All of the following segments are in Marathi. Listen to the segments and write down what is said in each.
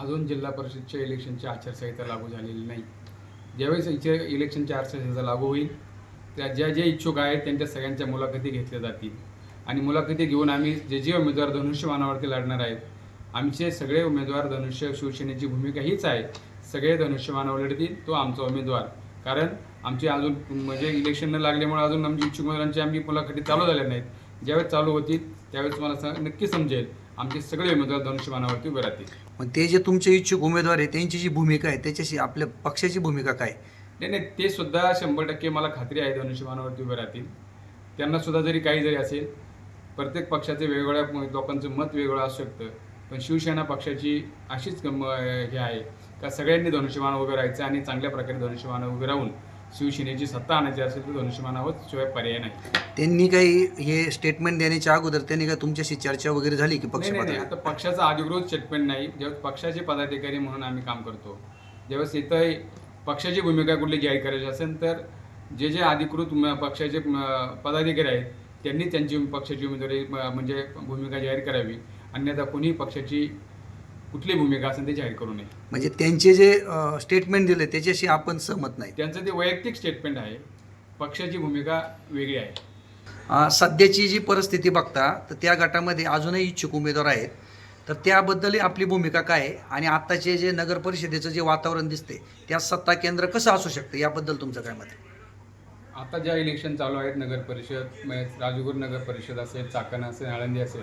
अजून जिल्हा परिषदच्या इलेक्शनची आचारसंहिता लागू झालेली नाही. ज्यावेळेस इथे इलेक्शनची आचारसंहिता लागू होईल त्या ज्या जे इच्छुक आहेत त्यांच्या सगळ्यांच्या मुलाखती घेतल्या जातील. आणि मुलाखती घेऊन आम्ही जे जे उमेदवार धनुष्यबाणावरती लढणार आहेत आमचे सगळे उमेदवार धनुष्य शिवसेनेची भूमिका हीच आहे. सगळे धनुष्यबाणावर लढतील तो आमचा उमेदवार. कारण आमचे अजून म्हणजे इलेक्शन न लागल्यामुळे अजून आमची इच्छुक उमेदवारांची आम्ही मुलाखती चालू झाल्या नाहीत. ज्यावेळेस चालू होतील त्यावेळेस तुम्हाला नक्की समजेल आमचे सगळे उमेदवार धनुष्यबाणावरती उभे राहतील. मग ते जे तुमचे इच्छुक उमेदवार आहे त्यांची जी भूमिका आहे त्याच्याशी आपल्या पक्षाची भूमिका काय? नाही नाही ते सुद्धा शंभर टक्के मला खात्री आहे धनुष्यबाणावरती उभे राहतील. त्यांना सुद्धा जरी काही जरी असेल प्रत्येक पक्षाचे वेगवेगळ्या लोकांचं मत वेगळं असू शकतं. पण शिवसेना पक्षाची अशीच हे आहे का सगळ्यांनी धनुष्यबाण उभे राहायचं आणि चांगल्या प्रकारे धनुष्यबाण उभे राहून शिवसेनेची सत्ता आणायची असेल तर धनुष्यबाणावर शिवाय पर्याय नाही. त्यांनी काही हे स्टेटमेंट देण्याच्या अगोदर त्यांनी काय तुमच्याशी चर्चा वगैरे झाली की पक्ष नाही, नाही, नाही. आता पक्षाचा अधिकृत स्टेटमेंट नाही. ज्यावेळेस पक्षाचे पदाधिकारी म्हणून आम्ही काम करतो ज्यावेळेस इथं पक्षाची भूमिका कुठली जाहीर करायची असेल तर जे जे अधिकृत म- पक्षाचे म, पदाधिकारी आहेत त्यांनी त्यांची पक्षाची उमेदवारी म, म्हणजे भूमिका जाहीर करावी. अन्यथा कोणीही पक्षाची कुठली भूमिका असेल ते जाहीर करू नये. म्हणजे त्यांचे जे स्टेटमेंट दिले त्याच्याशी आपण सहमत नाही त्यांचं ते वैयक्तिक स्टेटमेंट आहे. पक्षाची भूमिका वेगळी आहे. अ, सध्याची जी परिस्थिती बघता तर त्या गटामध्ये अजूनही इच्छुक उमेदवार आहेत. तर त्याबद्दल आपली भूमिका काय आहे? आणि आत्ताचे जे नगर परिषदेचं जे वातावरण दिसते त्या सत्ता केंद्र कसं असू शकतं? याबद्दल तुमचं काय मत आहे? आता ज्या इलेक्शन चालू आहेत नगर परिषद म्हणजे राजगुरू नगर परिषद असेल चाकण असेल आळंदी असेल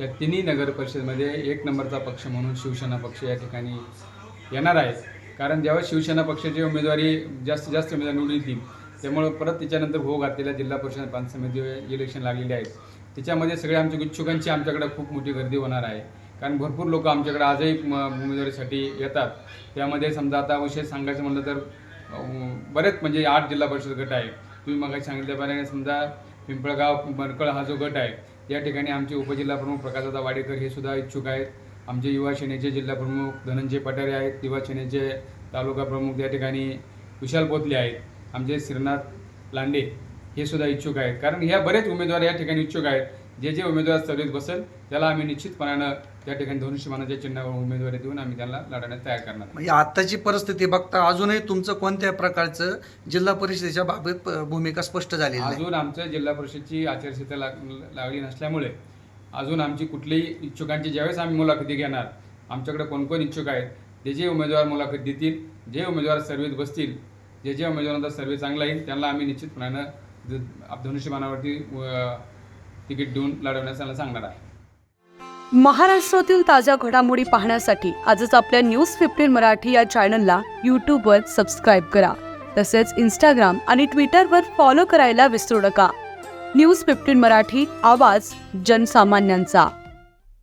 या तिन्ही नगर परिषदमध्ये एक नंबरचा पक्ष म्हणून शिवसेना पक्ष या ठिकाणी येणार आहे. कारण ज्यावेळेस शिवसेना पक्षाची उमेदवारी जास्तीत जास्त उमेदवार निवडून येतील त्यामुळं परत त्याच्यानंतर भोग घातलेल्या जिल्हा परिषद पंचायत समिती इलेक्शन लागलेले आहेत. त्याच्यामध्ये सगळ्या आमच्या इच्छुकांची आमच्याकडे खूप मोठी गर्दी होणार आहे. कारण भरपूर लोक आमच्याकडे आजही म- उमेदवारीसाठी येतात. त्यामध्ये समजा आता विषय सांगायचं म्हणलं तर बरेच म्हणजे आठ जिल्हा परिषद गट आहे तुम्ही मग सांगितल्याप्रमाणे समजा पिंपळगाव मनकळ हा जो गट आहे या ठिकाणी आमचे उपजिल्हा प्रमुख प्रकाशदादा वाडेकर हे सुद्धा इच्छुक आहेत. आमचे युवा सेनेचे जिल्हाप्रमुख धनंजय पठारे आहेत. युवा सेनेचे तालुका प्रमुख या ठिकाणी विशाल पोतले आहेत. आमचे श्रीनाथ लांडे हे सुद्धा इच्छुक आहेत. कारण ह्या बरेच उमेदवार या ठिकाणी इच्छुक आहेत. जे जे उमेदवार सर्विस बसेल त्याला आम्ही निश्चितपणानं त्या ठिकाणी धनुष्यमानाच्या चिन्हावर उमेदवारी देऊन आम्ही त्यांना लढवण्यास तयार करणार म्हणजे आत्ताची परिस्थिती बघता अजूनही तुमचं कोणत्या प्रकारचं जिल्हा परिषदेच्या बाबत प- भूमिका स्पष्ट नाही? अजून आमच्या जिल्हा परिषदची आचारसंहिता लाग- लागली नसल्यामुळे अजून आमची कुठलीही इच्छुकांची ज्यावेळेस आम्ही मुलाखती घेणार आमच्याकडे कोण कोण इच्छुक आहेत जे जे उमेदवार मुलाखत देतील जे उमेदवार सर्व्हिस बसतील जे जे उमेदवारांचा सर्व्हिस चांगला येईल त्यांना आम्ही निश्चितपणानं अ, तिकीट देऊन लढवण्यास त्यांना सांगणार आहे. महाराष्ट्रातील ताज्या घडामोडी पाहण्यासाठी आजच आपल्या न्यूज फिफ्टीन मराठी या चॅनलला यूट्यूबवर सबस्क्राईब करा. तसेच इंस्टाग्राम आणि ट्विटरवर फॉलो करायला विसरू नका. न्यूज फिफ्टीन मराठी आवाज जनसामान्यांचा.